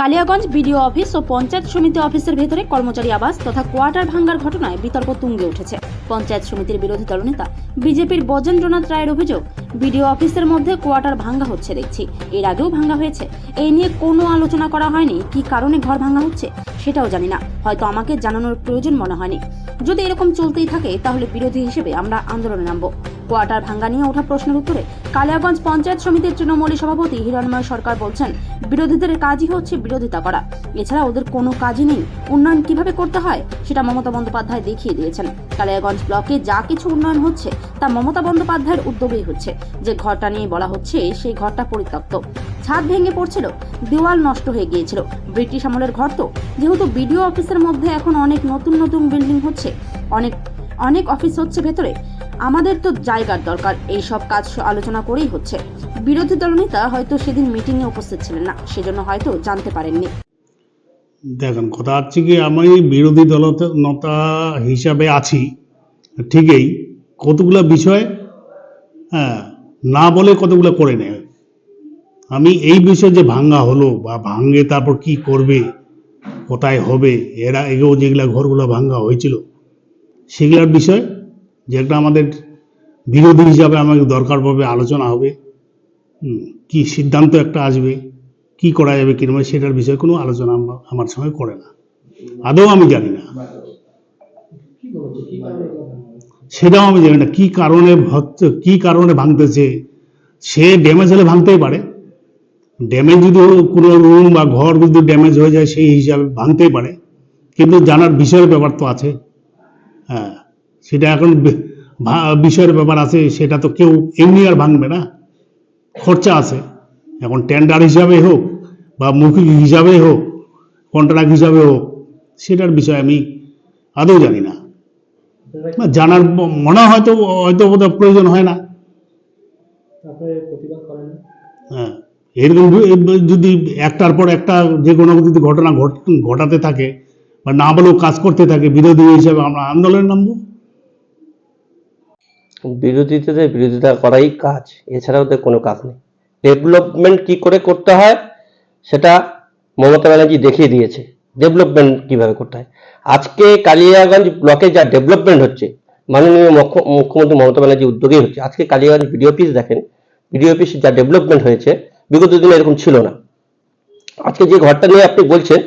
Kaliaganj BDO office ও পঞ্চায়েত সমিতি অফিসের ভেতরে কর্মচারী আবাস তথা কোয়ার্টার ভাঙ্গার ঘটনায় বিতর্ক তুঙ্গে উঠেছে। পঞ্চায়েত সমিতির বিরোধী দলনেতা বিজেপির বজেন্দ্রনাথ রায়ের অভিযোগ, বিডিও অফিসের মধ্যে কোয়ার্টার ভাঙ্গা হচ্ছে দেখছি। এর আগেও ভাঙ্গা হয়েছে। এই নিয়ে কোনো আলোচনা করা হয়নি। কি কারণে ঘর ভাঙ্গা হচ্ছে সেটাও জানি না। হয়তো আমাকে জানানোর প্রয়োজন মনে হয়নি। যদি এরকম চলতেই থাকে, তাহলে বিরোধী হিসেবে আমরা আন্দোলনে নামব। কোয়ার্টার ভাঙ্গা নিয়ে ওঠা প্রশ্নের উত্তরে কালিয়াগঞ্জ পঞ্চায়েত সমিতির তৃণমূলী সভাপতি হিরণময় সরকার বলছেন, বিরোধীদের কাজই হচ্ছে বিরোধিতা করা। এছাড়া ওদের কোনো কাজই নেই। উন্নয়ন কীভাবে করতে হয় সেটা মমতা বন্দ্যোপাধ্যায় দেখিয়ে দিয়েছেন। কালিয়াগঞ্জ ব্লকে যা কিছু উন্নয়ন হচ্ছে, তা মমতা বন্দ্যোপাধ্যায়ের উদ্যোগেই হচ্ছে। যে ঘরটা নিয়ে বলা হচ্ছে, সেই ঘরটা পরিত্যক্ত। ছাদ ভেঙে পড়ছিল, দেওয়াল নষ্ট হয়ে গিয়েছিল। ব্রিটিশ আমলের ঘর তো, যেহেতু বিডিও অফিসের মধ্যে এখন অনেক নতুন নতুন বিল্ডিং হচ্ছে, অনেক অনেক অফিস হচ্ছে ভেতরে। আমাদের তো জায়গার দরকার। এই সব কাজ আলোচনা করেই হচ্ছে। বিরোধী দলনেতা হয়তো সেদিন মিটিংয়ে উপস্থিত ছিলেন না, সেজন্য হয়তো জানতে পারেননি। দেখেন, কথা হচ্ছে কি, আমি বিরোধী দলনেতা হিসাবে আছি, ঠিকই। কতগুলো বিষয় হ্যাঁ না বলে কতগুলো করে নেয়। আমি এই বিষয়ে যে ভাঙ্গা হলো বা ভাঙ্গে তারপর কি করবে, কোথায় হবে, এরা এগেও যেগুলা ঘরগুলো ভাঙ্গা হয়েছিল, সেগুলোর বিষয় যেটা আমাদের বিরোধী হিসাবে আমাকে পড়বে, আলোচনা হবে। কি সিদ্ধান্ত একটা আসবে, কি করা যাবে কীরকম সেটার বিষয়ে কোনো আলোচনা আমা- আমার সঙ্গে করে না। আদৌ আমি জানি না। সেটাও আমি জানি না। কি কারণে কি কারণে ভাঙতেছে, সে ড্যামেজ হলে ভাঙতেই পারে। ড্যামেজ যদি কোনো রুম বা ঘর যদি ড্যামেজ হয়ে যায়, সেই হিসাবে ভাঙতেই পারে। কিন্তু জানার বিষয়ের ব্যাপার তো আছে। হ্যাঁ। সেটা এখন বিষয়ের ব্যাপার আছে সেটা তো কেউ এমনি আর ভাঙবে না। খরচা আছে। এখন টেন্ডার হিসাবে হোক বা মৌখিক হিসাবে হোক কন্ট্রাক্ট হিসাবে হোক সেটার বিষয়ে আমি আদৌ জানি না। জানার মনে হয়তো হয়তো বোধহয় প্রয়োজন হয় না? হ্যাঁ এরকম যদি- একটার পর একটা যে কোনো যদি ঘটনা ঘট- ঘটাতে থাকে বা না বলেও কাজ করতে থাকে বিরোধী হিসাবে আমরা আন্দোলনে নামবো। বিরোধীদের বিরোধিতা করাই কাজ এছাড়া ওদের কোনো কাজ নেই। ডেভেলপমেন্ট কি করে করতে হয়, সেটা মমতা ব্যানার্জি দেখিয়ে দিয়েছে। ডেভেলপমেন্ট কীভাবে করতে হয়? আজকে কালিয়াগঞ্জ ব্লকে যা ডেভেলপমেন্ট হচ্ছে, মাননীয় মুখ্যমন্ত্রী মমতা ব্যানার্জি উদ্যোগেই হচ্ছে। আজকে কালিয়াগঞ্জ বিডিও অফিস দেখেন বিডিও অফিস যা ডেভেলপমেন্ট হয়েছে, বিগত দিনে এরকম ছিল না। আজকে যে ঘরটা নিয়ে আপনি বলছেন,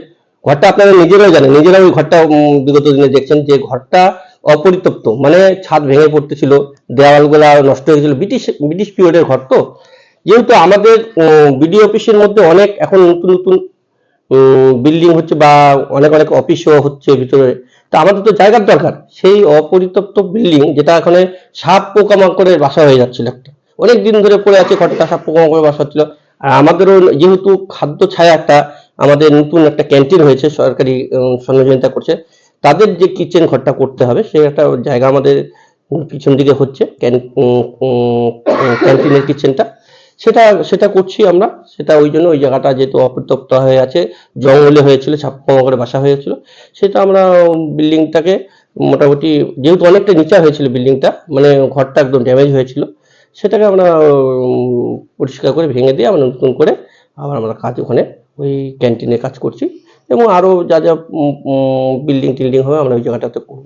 ঘরটা আপনারা নিজেরাও জানেন, নিজেরাও ওই ঘরটা বিগত দিনে দেখছেন যে ঘরটা অপরিতপ্ত। মানে ছাদ ভেঙে পড়তেছিল, দেওয়ালগুলা নষ্ট হয়ে গেছিল। ব্রিটিশ ব্রিটিশ পিরিয়ডের ঘর তো। যেহেতু আমাদের বিডিও অফিসের মধ্যে অনেক এখন নতুন নতুন বিল্ডিং হচ্ছে বা অনেক অনেক অফিসও হচ্ছে ভিতরে। তো আমাদের তো জায়গার দরকার। সেই অপরিতপ্ত বিল্ডিং যেটা এখানে সাপ পোকামাকড়ের বাসা হয়ে যাচ্ছিল একটা। অনেক দিন ধরে পড়ে আছে ঘরটা, সাপ পোকামাকড়ের বাসা হচ্ছিল আর আমাদেরও যেহেতু খাদ্য ছায়া একটা, আমাদের নতুন একটা ক্যান্টিন হয়েছে, সরকারি সহযোগিতা করছে। তাদের যে কিচেন ঘরটা করতে হবে সে একটা জায়গা আমাদের পিছন দিকে হচ্ছে ক্যান্টিনের কিচেনটা সেটা সেটা করছি আমরা। সেটা ওই জন্য ওই জায়গাটা যেহেতু অপরিতপ্ত হয়ে আছে, জঙ্গলে হয়েছিল, ছাপ্পা করে বাসা হয়েছিল, সেটা আমরা বিল্ডিংটাকে মোটামুটি, যেহেতু অনেকটা নিচা হয়েছিল বিল্ডিংটা মানে ঘরটা একদম ড্যামেজ হয়েছিল, সেটাকে আমরা পরিষ্কার করে ভেঙে দিয়ে আমরা নতুন করে আবার আমরা কাজ ওখানে ওই ক্যান্টিনে কাজ করছি। এবং আরও যা যা বিল্ডিং টিল্ডিং হবে আমরা ওই জায়গাটাতে করব।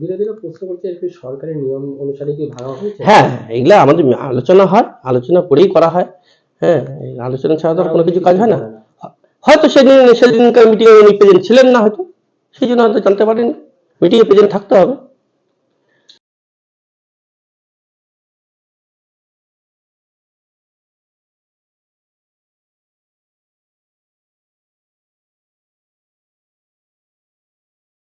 বিরোধীরা প্রশ্ন করছে সরকারের সরকারি নিয়ম অনুসারে কি হয়েছে? হ্যাঁ এগুলা আমাদের আলোচনা হয় আলোচনা করেই করা হয়। হ্যাঁ আলোচনা ছাড়া তো আর কোনো কিছু কাজ হয় না। হয়তো সেদিন সেদিনকার মিটিংয়ে উনি প্রেজেন্ট ছিলেন না হয়তো সেই জন্য হয়তো জানতে পারেনি মিটিংয়ে প্রেজেন্ট থাকতে হবে।